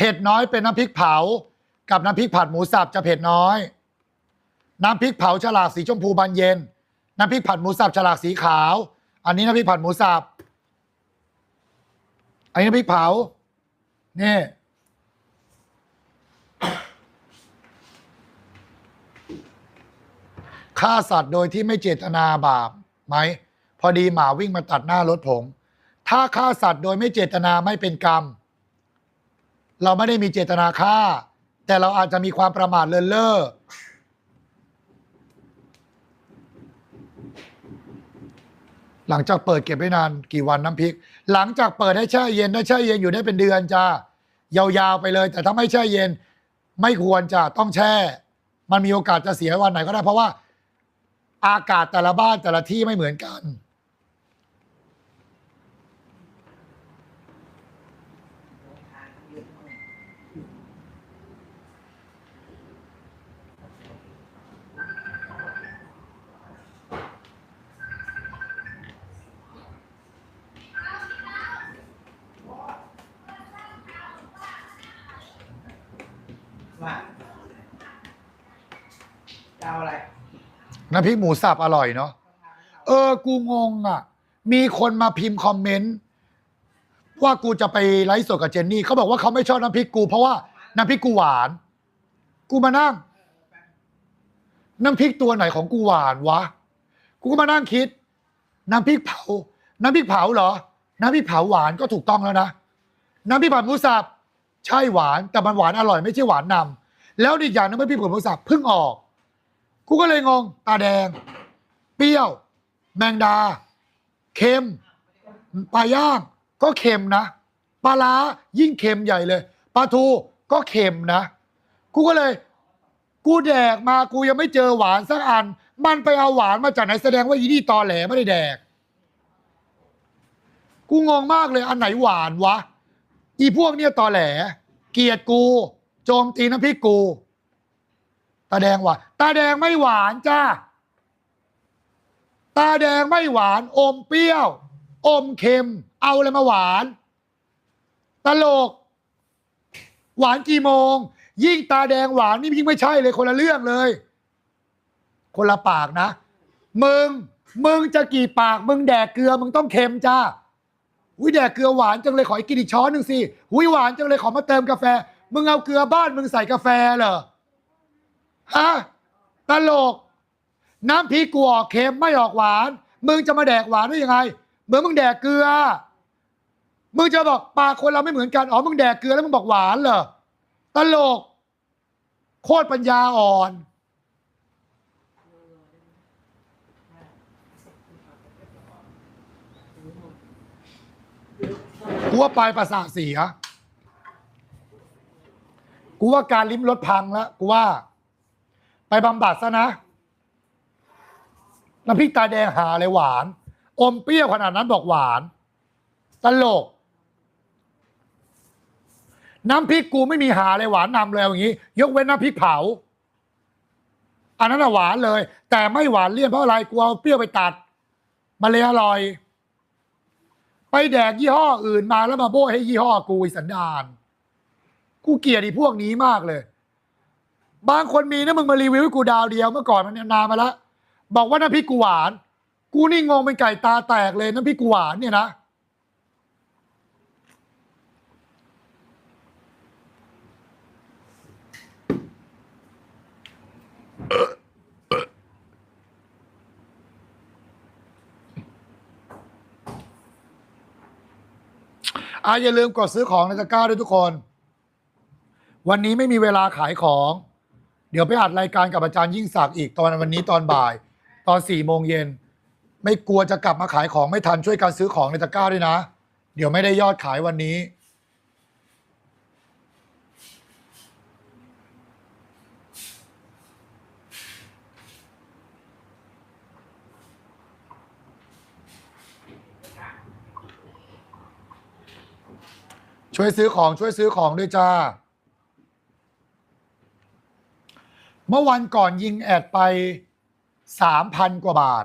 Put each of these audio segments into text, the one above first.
ผ็ดน้อยเป็นน้ำพริกเผา กับน้ำพริกผัดหมูสับจะเผ็ดน้อย น้ำพริกเผาฉลากสีชมพูบานเย็น น้ำพริกผัดหมูสับฉลากสีขาว อันนี้น้ำพริกผัดหมูสับอันนี้น้ำพริกเผานี่ฆ่าสัตว์โดยที่ไม่เจตนาบาปไหมพอดีหมาวิ่งมาตัดหน้ารถผม ถ้าฆ่าสัตว์โดยไม่เจตนาไม่เป็นกรรม เราไม่ได้มีเจตนาฆ่า แต่เราอาจจะมีความประมาทเลินเล่อหลังจากเปิดเก็บไว้นานกี่วันน้ำพริก หลังจากเปิดให้แช่เย็นได้แช่เย็นอยู่ได้เป็นเดือนจ้ายาวๆไปเลย แต่ถ้าไม่แช่เย็น ไม่ควรจะต้องแช่ มันมีโอกาสจะเสียวันไหนก็ได้เพราะว่า อากาศแต่ละบ้านแต่ละที่ไม่เหมือนกัน ว่า จะเอาอะไรน้ำพริกหมูสับอร่อยเนาะเออ กูงงอะ มีคนมาพิมพ์คอมเมนต์ว่ากูจะไปไลฟ์สดกับเจนนี่เขาบอกว่าเขาไม่ชอบน้ำพริกกูเพราะว่าน้ำพริกกูหวาน กูมานั่ง น้ำพริกตัวไหนของกูหวานวะ กูก็มานั่งคิด น้ำพริกเผา น้ำพริกเผาเหรอ น้ำพริกเผาหวานก็ถูกต้องแล้วนะ น้ำพริกผัดหมูสับใช่หวานแต่มันหวานอร่อยไม่ใช่หวานนำแล้วอีกอย่างนึงน้ำพริกผัดหมูสับเพิ่งออก กูก็เลยงง ตาแดง เปรี้ยว แมงดา เค็มปลาย่าง ก็เค็มนะปลาล้ายิ่งเค็มใหญ่เลยปลาทูก็เค็มนะ กูก็เลย กูแดกมากูยังไม่เจอหวานสักอัน มันไปเอาหวานมาจากไหนแสดงว่ายีนี่ตอแหลไม่ได้แดก กูงงมากเลยอันไหนหวานวะ อีพวกเนี่ยตอแหล เกลียดกู โจมตีน้ำพริกกู ตาแดงหวาน ตาแดงไม่หวานจ้า ตาแดงไม่หวาน อมเปรี้ยว อมเค็ม เอาอะไรมาหวาน ตลก หวานกี่โมง ยิ่งตาแดงหวานนี่ยิ่งไม่ใช่เลยคนละเรื่องเลย คนละปากนะ มึง มึงจะกี่ปาก มึงแดกเกลือ มึงต้องเค็มจ้าอุ้ยแดกเกลือหวานจังเลยขออกกินอีกช้อนหนึ่งสิอุ้ยหวานจังเลยขอมาเติมกาแฟ มึงเอาเกลือบ้านมึงใส่กาแฟเหรอ ฮะตลก น้ำพริกกูออกเค็มไม่ออกหวาน มึงจะมาแดกหวานได้ยังไง เหมือนมึงแดกเกลือ มึงจะบอกปากคนเราไม่เหมือนกัน อ๋อ มึงแดกเกลือแล้วมึงบอกหวานเหรอ ตลก โคตรปัญญาอ่อน กูว่าปลายประสาทเสีย กูว่าการลิ้มรสพังแล้ว กูว่า ไปบำบัดซะนะน้ำพริกตาแดงหาเลยหวาน อมเปรี้ยวขนาดนั้นบอกหวาน ตลก น้ำพริกกูไม่มีหาเลยหวานนำเลยอย่างนี้ ยกเว้นน้ำพริกเผา อันนั้นหวานเลย แต่ไม่หวานเลี่ยนเพราะอะไรกูเอาเปรี้ยวไปตัดมันเลยอร่อย ไปแดกยี่ห้ออื่นมาแล้วมาโบ้ให้ยี่ห้อกูอสันดาน กูเกลียดไอ้พวกนี้มากเลย บางคนมีนะมึงมารีวิวให้กูดาวเดียวเมื่อก่อนมันนานมาแล้วบอกว่าน้ำพริกกูหวาน กูนี่งงเป็นไก่ตาแตกเลยน้ำพริกกูหวานเนี่ยนะอะอย่าลืมกดซื้อของในตะกร้าด้วยทุกคน วันนี้ไม่มีเวลาขายของ เดี๋ยวไปอัดรายการกับอาจารย์ยิ่งศักดิ์อีกตอนวันนี้ตอนบ่าย ตอนสี่โมงเย็นไม่กลัวจะกลับมาขายของไม่ทันช่วยการซื้อของในตะกร้าด้วยนะ เดี๋ยวไม่ได้ยอดขายวันนี้ ช่วยซื้อของช่วยซื้อของด้วยจ้า เมื่อวันก่อนยิงแอดไปสามพันกว่าบาท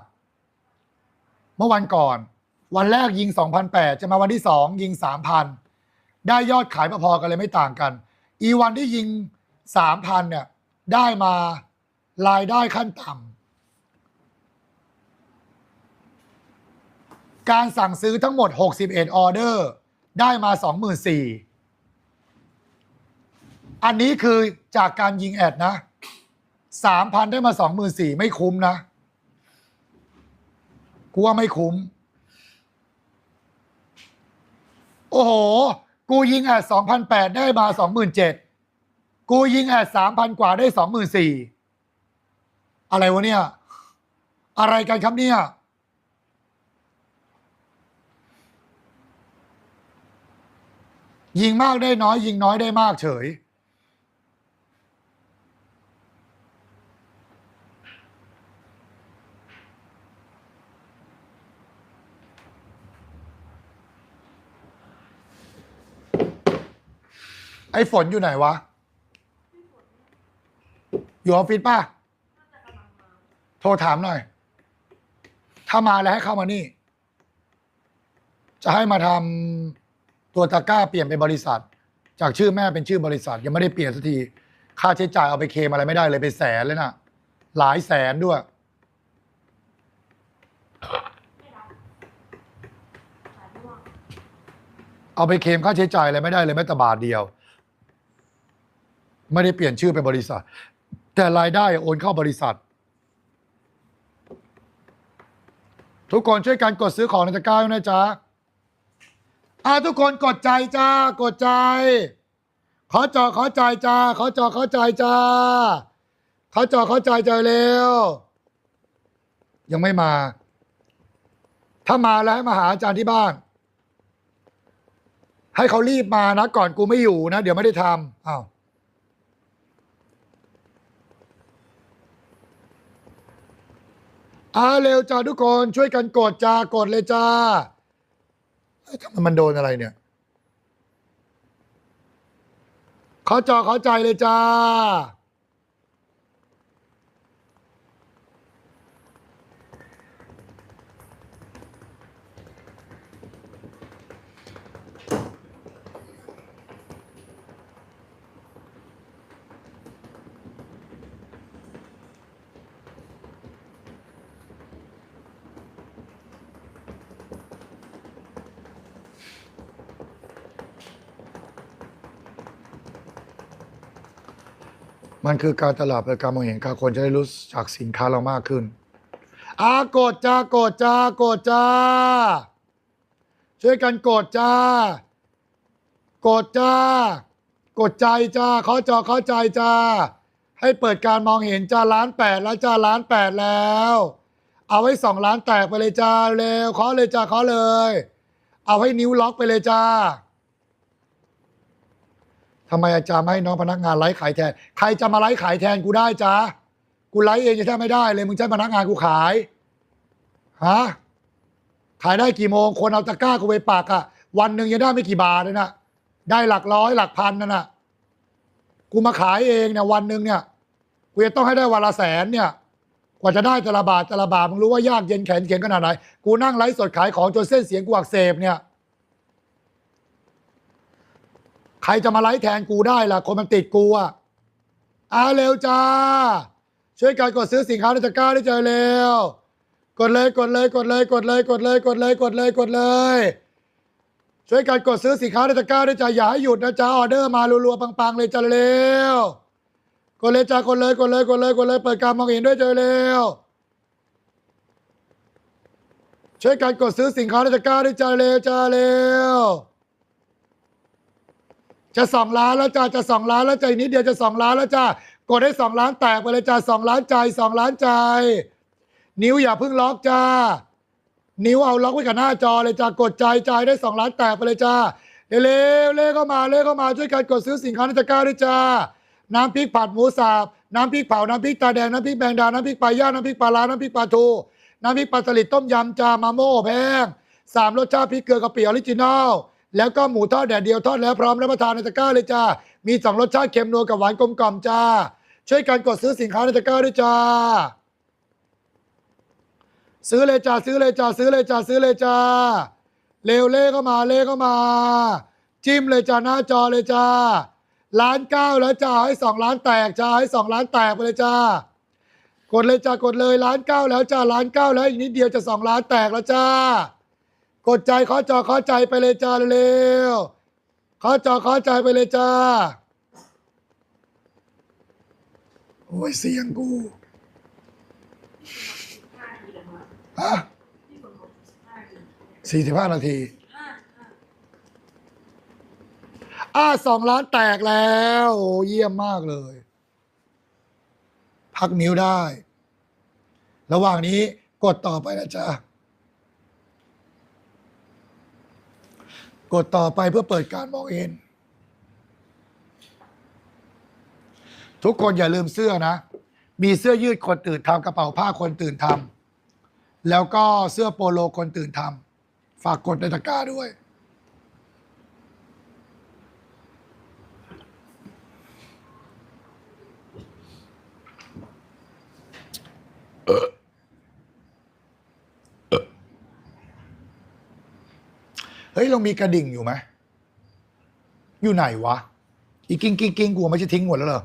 เมื่อวันก่อน วันแรกยิงสองพันแปดจะมาวันที่สองยิงสามพันได้ยอดขายพอๆกันเลยไม่ต่างกัน อีวันที่ยิงสามพันเนี่ยได้มารายได้ขั้นต่ำการสั่งซื้อทั้งหมด 61 ออเดอร์ ได้มา 24,000อันนี้คือจากการยิงแอดนะ 3,000ได้มา24,000ไม่คุ้มนะ กูว่าไม่คุ้ม โอ้โห กูยิงแอดสองพันแปดได้มาสองหมื่นเจ็ดกูยิงแอดสามพันกว่าได้สองหมื่นสี่อะไรวะเนี่ย อะไรกันครับเนี่ยยิงมากได้น้อย ยิงน้อยได้มากเฉย ไอ้ฝนอยู่ไหนวะ อยู่ออฟฟิศป่ะ โทรถามหน่อย ถ้ามาแล้วให้เข้ามานี่ จะให้มาทำตัวตะกร้าเปลี่ยนเป็นบริษัท จากชื่อแม่เป็นชื่อบริษัท ยังไม่ได้เปลี่ยนสักที ค่าใช้จ่ายเอาไปเคมอะไรไม่ได้เลยเป็นแสนเลยนะหลายแสนด้วย เอาไปเคมค่าใช้จ่ายอะไรไม่ได้เลยแม้แต่บาทเดียว ไม่ได้เปลี่ยนชื่อเป็นบริษัท แต่รายได้โอนเข้าบริษัท ทุกคนช่วยกันกดซื้อของในตะกร้าด้วยนะจ๊ะอาทุกคนกดใจจ้ากดใจ ขอจอขอใจจ้าขอจอขอใจจ้าขอจอขอใจใจเร็วยังไม่มา ถ้ามาแล้วให้มาหาอาจารย์ที่บ้าน ให้เขารีบมานะ ก่อนกูไม่อยู่นะ เดี๋ยวไม่ได้ทำอ้าว อ่าเร็วจ้าทุกคนช่วยกันกดจ้ากดเลยจ้าเอ้ยทำไมมันโดนอะไรเนี่ยขอจอขอใจเลยจ้า มันคือการตลาดเพื่อการมองเห็นค่าคนจะได้รู้จักสินค้าเรามากขึ้น อากดจ้ากดจ้ากดจ้า ช่วยกันกดจ้ากดจ้ากดใจจ้าเขาจอเขาใจจ้า ให้เปิดการมองเห็นจ้าล้านแปดแล้วจ้าล้านแปดแล้ว เอาไว้สองล้านแตกไปเลยจ้าเร็วขอเลยจ้าขอเลย เอาให้นิ้วล็อกไปเลยจ้า ทำไมอาจารย์ไม่ให้น้องพนักงานไลฟ์ขายแทน ใครจะมาไลฟ์ขายแทนกูได้จ้ากูไลฟ์เองจะแทบไม่ได้เลยมึงใช้พนักงานกูขายฮะขายได้กี่โมง คนเอาตะกร้ากูไปปักอะวันหนึ่งยังได้ไม่กี่บาทเลยนะได้หลักร้อยหลักพันนั่นน่ะกูมาขายเองเนี่ยวันหนึ่งเนี่ยกูจะต้องให้ได้วันละแสนเนี่ย กว่าจะได้แต่ละบาทแต่ละบาทมึงรู้ว่ายากเย็นแขนเข็นขนาดไหนกูนั่งไลฟ์สดขายของจนเส้นเสียงกูอักเสบเนี่ย ใครจะมาไลฟ์แทนกูได้ล่ะ คนมันติดกูอะอาเร็วจ้า ช่วยกันกดซื้อสินค้าในตะกร้าได้เจอเร็ว กดเลยกดเลยกดเลยกดเลยกดเลยกดเลยกดเลยกดเลย ช่วยกันกดซื้อสินค้าในตะกร้าได้วยจ้าอย่าให้หยุดนะจ้าออเดอร์มารัวๆปังๆเลยจ้าเร็วกดเลยจ้ากดเลยกดเลยกดเลยกดเลยเปิดการมองเห็นด้วยเจอเร็วช่วยกันกดซื้อสินค้าในตะกร้าได้วยจ้าเร็วจ้าเร็ว จะสองล้านแล้วจ้าจะสองล้านแล้วจ้าอีกนิดเดียวจะสองล้านแล้วจ้ากดให้สองล้านแตกไปเลยจ้าสองล้านใจสองล้านใจ นิ้วอย่าเพิ่งล็อกจ้านิ้วเอาล็อกไว้กับหน้าจอเลยจ้ากดใจใจได้สองล้านแตกไปเลยจ้าเร็วๆเร็วเข้ามาเร็วเข้ามาช่วยกันกดซื้อสินค้าในตะกร้าด้วยจ้าน้ำพริกผัดหมูสับน้ำพริกเผาน้ำพริกตาแดงน้ำพริกแบงดาน้ำพริกปลาย่างน้ำพริกปลาล้าน้ำพริกปลาทูน้ำพริกปลาสลิดต้มยำจามาโม่แพงสามรสชาติพริกเกลือกะปิออริจินอล แล้วก็หมูทอดแดดเดียวทอดแล้วพร้อมรับประทานในตะกร้าเลยจ้า มีสองรสชาติเค็มนัวกับหวานกลมกล่อมจ้า ช่วยกันกดซื้อสินค้าในตะกร้าด้วยจ้า ซื้อเลยจ้าซื้อเลยจ้าซื้อเลยจ้าซื้อเลยจ้า เร็วเล่เข้ามาเล่เข้ามา จิ้มเลยจ้าหน้าจอเลยจ้า ล้านเก้าแล้วจ้าให้สองล้านแตกจ้าให้สองล้านแตกไปเลยจ้ากดเลยจ้ากดเลยล้านเก้าแล้วจ้าล้านเก้าแล้วอีกนิดเดียวจะสองล้านแตกแล้วจ้า กดใจขอจอขอใจไปเลยจ้าเร็วๆขอจอขอใจไปเลยจ้า โอ้ยเสียงกูฮะสี่สิบห้านาที อ่าสองล้านแตกแล้ว โอ้เยี่ยมมากเลย พักนิ้วได้ ระหว่างนี้กดต่อไปนะจ๊ะ กดต่อไปเพื่อเปิดการมองเห็น ทุกคนอย่าลืมเสื้อนะ มีเสื้อยืดคนตื่นทำกระเป๋าผ้าคนตื่นทำแล้วก็เสื้อโปโลคนตื่นทำฝากกดในตะกร้าด้วย เฮ้ยเรามีกระดิ่งอยู่ไหมอยู่ไหนวะ อีกิ้งกิ้งกิ้งกูไม่ใช่ทิ้งหมดแล้วเหรอ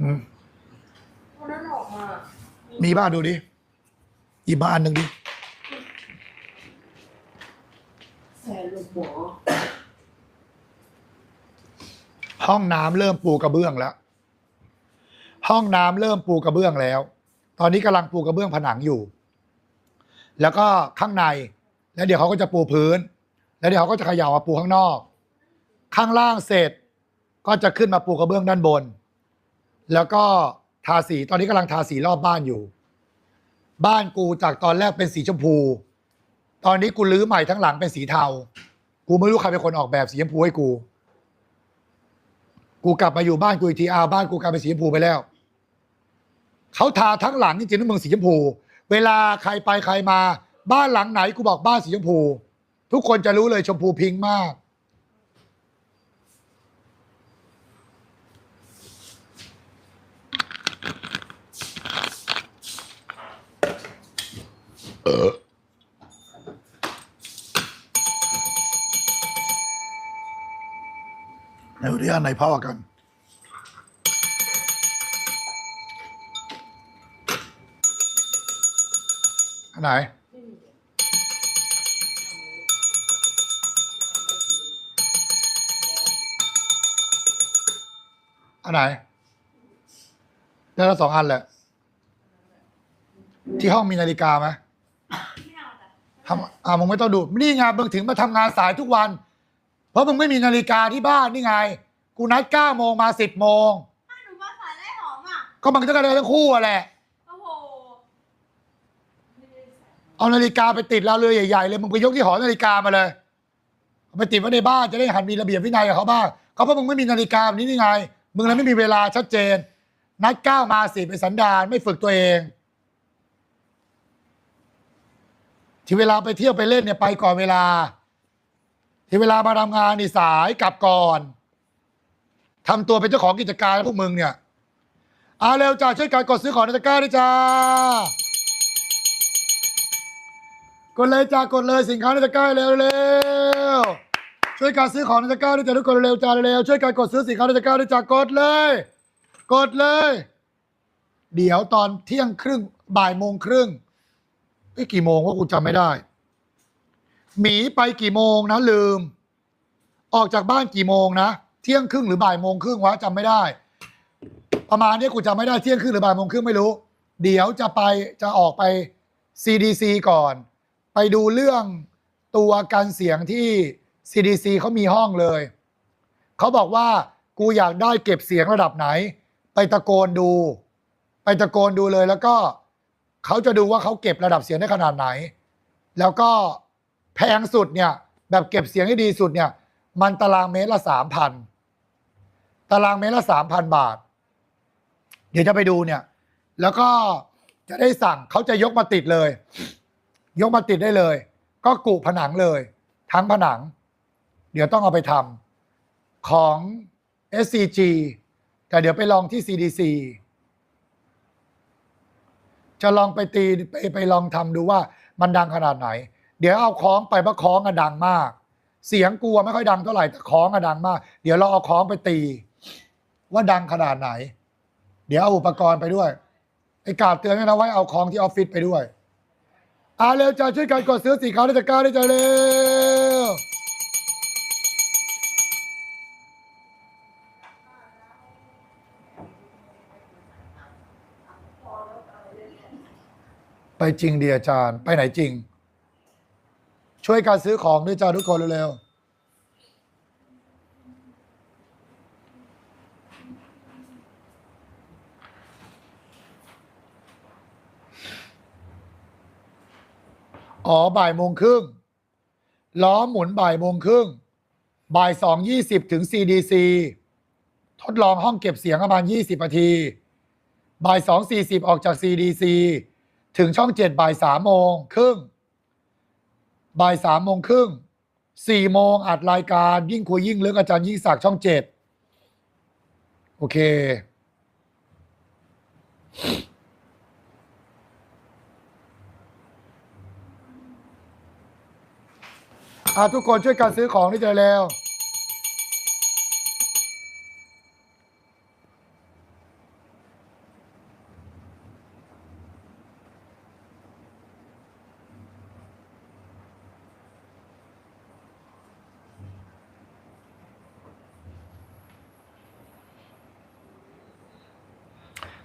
อืมวันนั้นออกมามีบ้านดูดิอีกบ้านหนึ่งดิแสนลูกหมอห้องน้ำเริ่มปูกระเบื้องแล้ว ห้องน้ำเริ่มปูกระเบื้องแล้ว ตอนนี้กำลังปูกระเบื้องผนังอยู่ แล้วก็ข้างใน แล้วเดี๋ยวเขาก็จะปูพื้น แล้วเดี๋ยวเขาก็จะเขย่ามาปูข้างนอก ข้างล่างเสร็จก็จะขึ้นมาปูกระเบื้องด้านบน แล้วก็ทาสีตอนนี้กำลังทาสีรอบบ้านอยู่ บ้านกูจากตอนแรกเป็นสีชมพู ตอนนี้กูรื้อใหม่ทั้งหลังเป็นสีเทา กูไม่รู้ใครเป็นคนออกแบบสีชมพูให้กู กูกลับมาอยู่บ้านกูอีกทีอาบ้านกูกลายเป็นสีชมพูไปแล้วเขาทาทั้งหลังจริงๆนะมึงสีชมพู เวลาใครไปใครมา บ้านหลังไหนกูบอกบ้านสีชมพู ทุกคนจะรู้เลยชมพูพิงมาก ในวันนี้อันไหนพ่อกัน อันไหน อันไหนได้แล้วสองอันแหละ ที่ห้องมีนาฬิกาไหมทำอ่ามึงไม่ต้องดูนี่ไงมึงถึงมาทำงานสายทุกวัน เพราะมึงไม่มีนาฬิกาที่บ้านนี่ไง กูนัดเก้าโมงมาสิบโมง ถ้าหนูมาสายได้หอมอะ ก็มันก็จะได้ทั้งคู่อะแหละ โอ้โห เอานาฬิกาไปติดเราวเรือใหญ่ๆเลยมึงไปยกที่หอนาฬิกามาเลยเอาไปติดไว้ในบ้านจะได้หันมีระเบียบวินัยกับเขาบ้างเขาเพราะมึงไม่มีนาฬิกาแบบนี้นี่ไง มึงเลยไม่มีเวลาชัดเจน นัดก้าวมาสิไปสันดานไม่ฝึกตัวเอง ที่เวลาไปเที่ยวไปเล่นเนี่ยไปก่อนเวลา ที่เวลามาทำงานนี่สายกลับก่อนทำตัวเป็นเจ้าของกิจการพวกมึงเนี่ยเอาเร็วจ้าช่วยกันกดซื้อของในตะกร้าด้วยจ้า กดเลยจ้ากดเลยสินค้าในตะกร้าเร็วเร็วช่วยการซื้อของในตะกร้าด้วยจ้าทุกคนเร็วจ้าเร็วช่วยการกดซื้อสินค้าในตะกร้าด้วยจ้ากดเลย กดเลย เดี๋ยวตอนเที่ยงครึ่งบ่ายโมงครึ่งไอ้กี่โมงว่ากูจำไม่ได้ หมีไปกี่โมงนะลืม ออกจากบ้านกี่โมงนะเที่ยงครึ่งหรือบ่ายโมงครึ่งวะจำไม่ได้ ประมาณนี้กูจำไม่ได้เที่ยงครึ่งหรือบ่ายโมงครึ่งไม่รู้ เดี๋ยวจะไปจะออกไป CDC ก่อน ไปดูเรื่องตัวกันเสียงที่ CDC เขามีห้องเลย เขาบอกว่ากูอยากได้เก็บเสียงระดับไหน ไปตะโกนดู ไปตะโกนดูเลยแล้วก็เขาจะดูว่าเขาเก็บระดับเสียงได้ขนาดไหน แล้วก็แพงสุดเนี่ยแบบเก็บเสียงให้ดีสุดเนี่ยมันตารางเมตรละสามพันตารางเมตรละสามพันบาท เดี๋ยวจะไปดูเนี่ย แล้วก็จะได้สั่งเขาจะยกมาติดเลย ยกมาติดได้เลย ก็กุผนังเลย ทั้งผนัง เดี๋ยวต้องเอาไปทำของ SCG แต่เดี๋ยวไปลองที่ CDC จะลองไปตีไปไปลองทำดูว่ามันดังขนาดไหน เดี๋ยวเอาคล้องไปเพราะคล้องอะดังมาก เสียงกลัวไม่ค่อยดังเท่าไหร่แต่คล้องอะดังมาก เดี๋ยวเราเอาคล้องไปตี ว่าดังขนาดไหน เดี๋ยวเอาอุปกรณ์ไปด้วยไอ้กาดเตือนไว้นะไว้เอาคล้องที่ออฟฟิศไปด้วย อาเร็วจ้าช่วยกันกดซื้อสีขาวในตะกร้าได้จ้าเร็วไปจริงดีอาจารย์ ไปไหนจริง ช่วยการซื้อของด้วยจ้าทุกคนเร็วๆ อ๋อบ่ายโมงครึ่งล้อหมุนบ่ายโมงครึ่งบ่ายสองยี่สิบถึง CDC ทดลองห้องเก็บเสียงประมาณ20นาทีบ่ายสองสี่สิบออกจาก CDC ถึงช่องเจ็ดบ่ายสามโมงครึ่งบ่ายสามโมงครึ่งสี่โมงอัดรายการยิ่งคุยยิ่งลึกอาจารย์ยิ่งศักดิ์ช่องเจ็ดโอเค อะทุกคนช่วยกันซื้อของนี่เจอแล้ว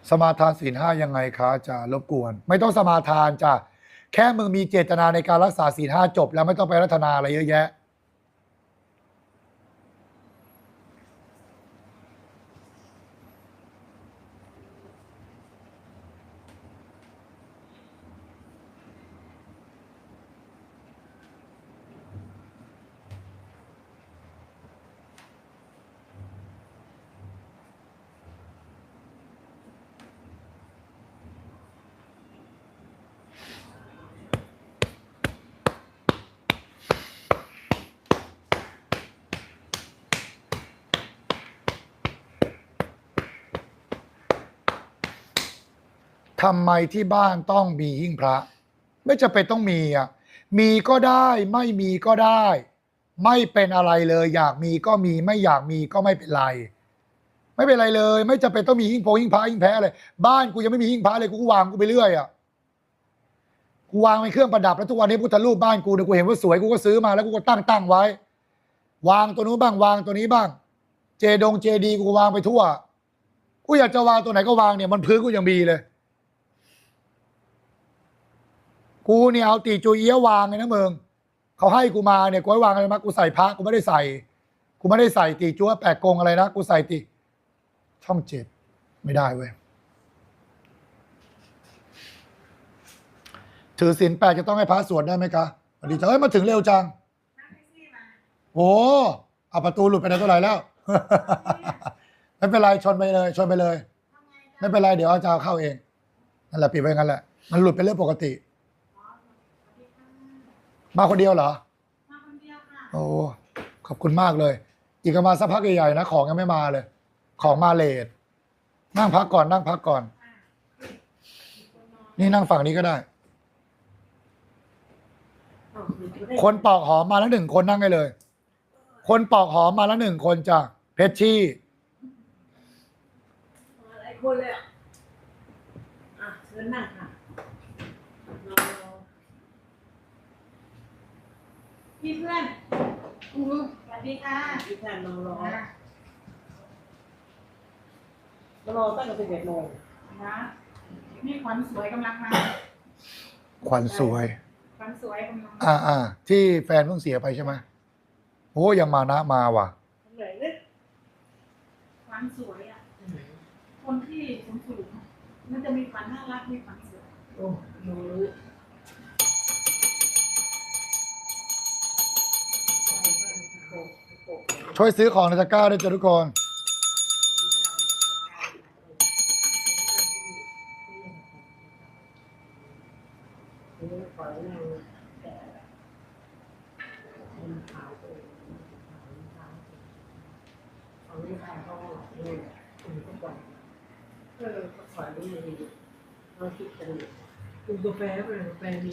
สมาทานศีลห้ายังไงคะอาจะรบกวน ไม่ต้องสมาทานจ้ะ แค่มึงมีเจตนาในการรักษาศีลห้าจบ แล้วไม่ต้องไปรัตนาอะไรเยอะแยะ ทำไมที่บ้านต้องมีหิ้งพระ ไม่จำเป็นต้องมีอะมีก็ได้ไม่มีก็ได้ ไม่เป็นอะไรเลย อยากมีก็มีไม่อยากมีก็ไม่เป็นไร ไม่เป็นไรเลย ไม่จำเป็นต้องมีหิ้งโพหิ้งพระหิ้งแพ้อะไรบ้านกูยังไม่มีหิ้งพระเลยกูวางกูไปเรื่อยอะกูวางเป็นเครื่องประดับแล้วทุกวันนี้พุทธรูปบ้านกูเนี่ยกูเห็นว่าสวยกูก็ซื้อมาแล้วกูก็ตั้งตั้งไว้ วางตัวนู้นบ้างวางตัวนี้บ้าง เจดงเจดีกูวางไปทั่ว กูอยากจะวางตัวไหนก็วางเนี่ยมันพื้นกูยังมีเลย กูเนี่ยเอาตีจูเอี้ยวางเลยนะมึงเขาให้กูมาเนี่ยกูให้วางอะไรมากูใส่พระกูไม่ได้ใส่ กูไม่ได้ใส่ตีจัวแปดกงอะไรนะกูใส่ตีช่องเจ็ดไม่ได้เว้ยถือศีลแปดจะต้องให้พระสวดได้ไหมคะสวัสดีจ้าเอ้ยมาถึงเร็วจังโอ้เอาประตูหลุดไปไหนเท่าไหร่แล้ว ไม่เป็นไรชนไปเลย ชนไปเลยไงไม่เป็นไรเดี๋ยวอาจารย์เข้าเองนั่นแหละปิดไว้งั้นแหละ มันหลุดเป็นเรื่องปกติ มาคนเดียวเหรอ มาคนเดียวค่ะ โอ้ขอบคุณมากเลย อีกประมาณสักพักใหญ่ๆนะ ของยังไม่มาเลย ของมาเลทนั่งพักก่อนนั่งพักก่อน นี่นั่งฝั่งนี้ก็ได้ คนปอกหอมมาแล้วหนึ่งคนนั่งได้เลย คนปอกหอมมาแล้วหนึ่งคนจ้ะเพชรชี่หลายคนเลยอะอะเชิญนั่งค่ะรอ พี่เพื่อนอือสวัสดีค่ะพี่แทนรอรอนะรอตั้งแต่สิบเอ็ดโมงนะนี่ขวัญสวยกำลังมาขวัญสวย ขวัญสวยกำลังมาอ่าอ่าที่แฟนเพิ่งเสียไปใช่ไหมโอ้ยังมานะมาว่ะ เหนื่อยนิดขวัญสวยอะ คนที่สูงสูงๆมันจะมีขวัญน่ารักมีขวัญสวยโอ้หนู ช่วยซื้อของในตะกร้าด้วยจ้ะทุกคน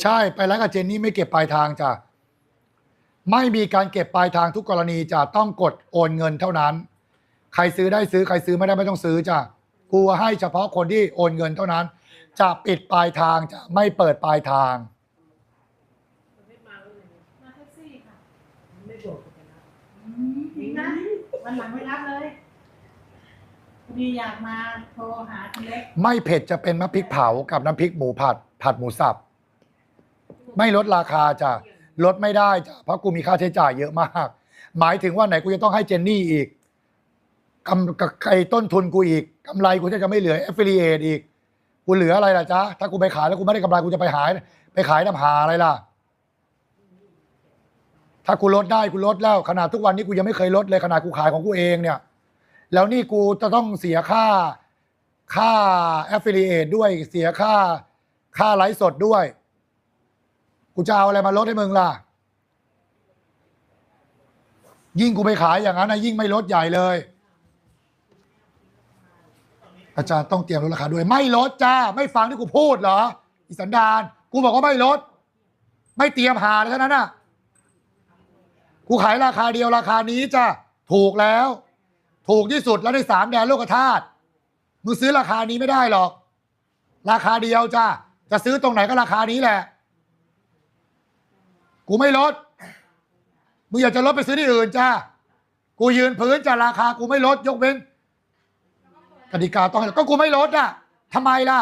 ใช่ ไปร้ากับเจนนี่ไม่เก็บปลายทางจ้ะ ไม่มีการเก็บปลายทางทุกกรณีจะต้องกดโอนเงินเท่านั้น ใครซื้อได้ซื้อใครซื้อไม่ได้ไม่ต้องซื้อจ้ะกูให้เฉพาะคนที่โอนเงินเท่านั้น จะปิดปลายทางจะไม่เปิดปลายทางไม่มาแล้วเลยมาแท็กซี่ค่ะไม่บอกกันนะอืมจริงนะวันหลังไม่รับเลยพอดีอยากมาโทรหาคุณเล็กไม่เผ็ดจะเป็นน้ำพริกเผากับน้ำพริกหมูผัด ผัดหมูสับ ไม่ลดราคาจ้ะ ลดไม่ได้จ้ะเพราะกูมีค่าใช้จ่ายเยอะมาก หมายถึงว่าไหนกูจะต้องให้เจนนี่อีกกำกับไอ้ต้นทุนกูอีกกำไรกูจะไม่เหลือ a อ f ฟิ i ิเอตอีก กูเหลืออะไรล่ะจ๊ะถ้ากูไปขายแล้วกูไม่ได้กำไรกูจะไปหาย ไปขายน้ำหาอะไรล่ะ ถ้ากูลดได้กูลดแล้ว ขนาดทุกวันนี้กูยังไม่เคยลดเลยขนาดกูขายของกูเองเนี่ย แล้วนี่กูจะต้องเสียค่าค่า affiliate ด้วยเสียค่าค่าไลฟ์สดด้วย กูจะเอาอะไรมาลดให้มึงล่ะ ยิ่งกูไปขายอย่างนั้นนะยิ่งไม่ลดใหญ่เลย อาจารย์ต้องเตรียมลดราคาด้วย ไม่ลดจ้า ไม่ฟังที่กูพูดเหรอ อีสันดานกูบอกว่าไม่ลด ไม่เตรียมหาเลยเท่านั้นน่ะ กูขายราคาเดียวราคานี้จ้ะถูกแล้ว ถูกที่สุดแล้วในสามแดนโลกธาตุมึงซื้อราคานี้ไม่ได้หรอก ราคาเดียวจ้ะจะซื้อตรงไหนก็ราคานี้แหละ กูไม่ลด มึงอยากจะลดไปซื้อที่อื่นจ้า กูยืนพื้นจ้ะราคา กูไม่ลด ยกเว้นกติกาต้องให้ก็กูไม่ลดอะทำไมล่ะ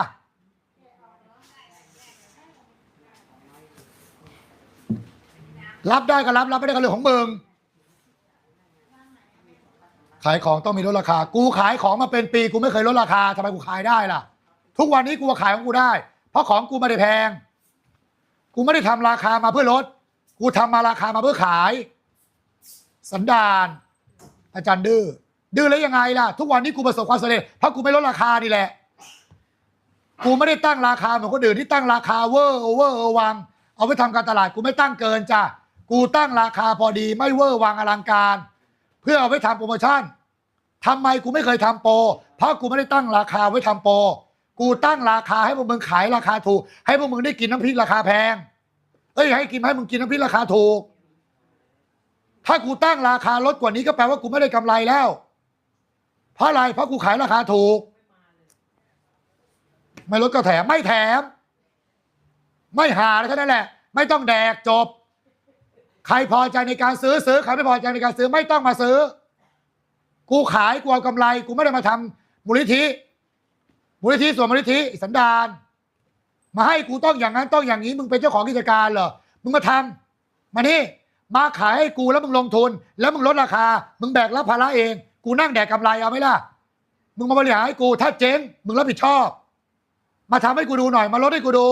รับได้ก็รับ รับไม่ได้ก็เรื่องของมึง ขายของต้องมีลดราคา กูขายของมาเป็นปี กูไม่เคยลดราคาทำไมกูขายได้ล่ะ ทุกวันนี้กูขายของกูได้ เพราะของกูไม่ได้แพง กูไม่ได้ทำราคามาเพื่อลด กูทำมาราคามาเพื่อขาย สันดาน อาจารย์ดื้อดื้อแล้วยังไงล่ะ ทุกวันนี้กูประสบความสำเร็จเพราะกูไม่ลดราคานี่แหละ กูไม่ได้ตั้งราคาเหมือนคนอื่นที่ตั้งราคาเวอร์เวอร์วัง เอาไปทำการตลาดกูไม่ตั้งเกินจ้ะกูตั้งราคาพอดีไม่เวอร์วังอลังการ เพื่อเอาไปทำโปรโมชั่นทำไมกูไม่เคยทำโปรเพราะกูไม่ได้ตั้งราคาไว้ทำโปรกูตั้งราคาให้พวกมึงขายราคาถูก ให้พวกมึงได้กินน้ำพริกราคาแพง เอ้ยให้กินให้มึงกินน้ำพริกราคาถูก ถ้ากูตั้งราคาลดกว่านี้ก็แปลว่ากูไม่ได้กำไรแล้ว เพราะอะไร เพราะกูขายราคาถูก ไม่ลดก็แถม ไม่แถม ไม่หาเลยแค่นั้นแหละ ไม่ต้องแดกจบ ใครพอใจในการซื้อซื้อ ใครไม่พอใจในการซื้อไม่ต้องมาซื้อ กูขายกูเอากำไร กูไม่ได้มาทำมูลนิธิมูลนิธิส่วนมูลนิธิสันดาน มาให้กูต้องอย่างนั้นต้องอย่างนี้ มึงเป็นเจ้าของกิจการเหรอ มึงมาทำมานี่มาขายให้กูแล้วมึงลงทุน แล้วมึงลดราคา มึงแบกรับภาระเอง กูนั่งแดกกำไรเอาไหมล่ะ มึงมาบริหารให้กูถ้าเจ๊ง มึงรับผิดชอบ มาทำให้กูดูหน่อย มาลดให้กูดู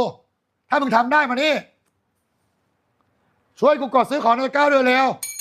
ถ้ามึงทำได้มานี่ช่วยกูกดซื้อของในก้าวเร็วๆ